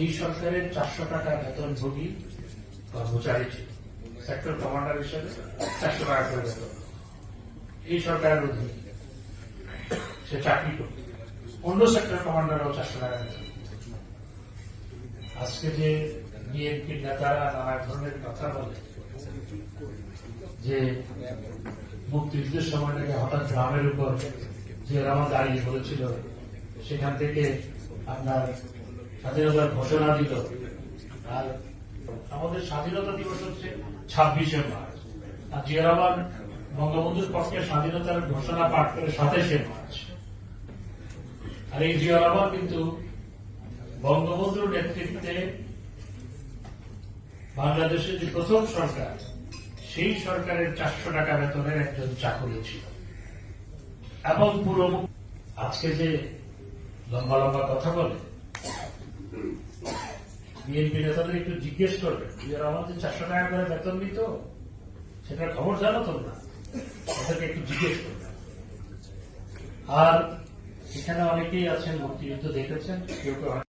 এই চারশো টাকা বেতনভোগী কর্মচারী ছিল। সেক্টর কমান্ডার হিসেবে চারশো টাকা করে বেতন। এই সরকারের অধীনে সে চাকরি করত। অন্য সেক্টর চারশো টাকা বেতন। আজকে যে বিএনপির নেতারা নানা ধরনের কথা বলে, যে মুক্তিযুদ্ধের সময় নাকি হঠাৎ গ্রামের উপর যে রামা দাঁড়িয়ে বলেছিল, সেখান থেকে আপনার স্বাধীনতার ঘোষণা দিল। আর আমাদের স্বাধীনতা দিবস হচ্ছে ছাব্বিশে মার্চ। আর জিয়া বঙ্গবন্ধুর পক্ষে স্বাধীনতার ঘোষণা পাঠ করে সাতাশে মার্চ। আর এই জিয়া কিন্তু বঙ্গবন্ধুর নেতৃত্বে বাংলাদেশের যে প্রথম সরকার, সেই সরকারের চারশো টাকা বেতনের একজন চাকরি ছিল। এবং পুরো আজকে যে লম্বা লম্বা কথা বলে বিএনপি নেতাদের একটু জিজ্ঞেস করবে যারা আমাদের চারশো টাকা করে বেতন দিত সেটার খবর জানো তোমরা? ওদেরকে একটু জিজ্ঞেস করবে। আর এখানে অনেকেই আছেন, মুক্তিযুদ্ধ দেখেছেন, কেউ কেউ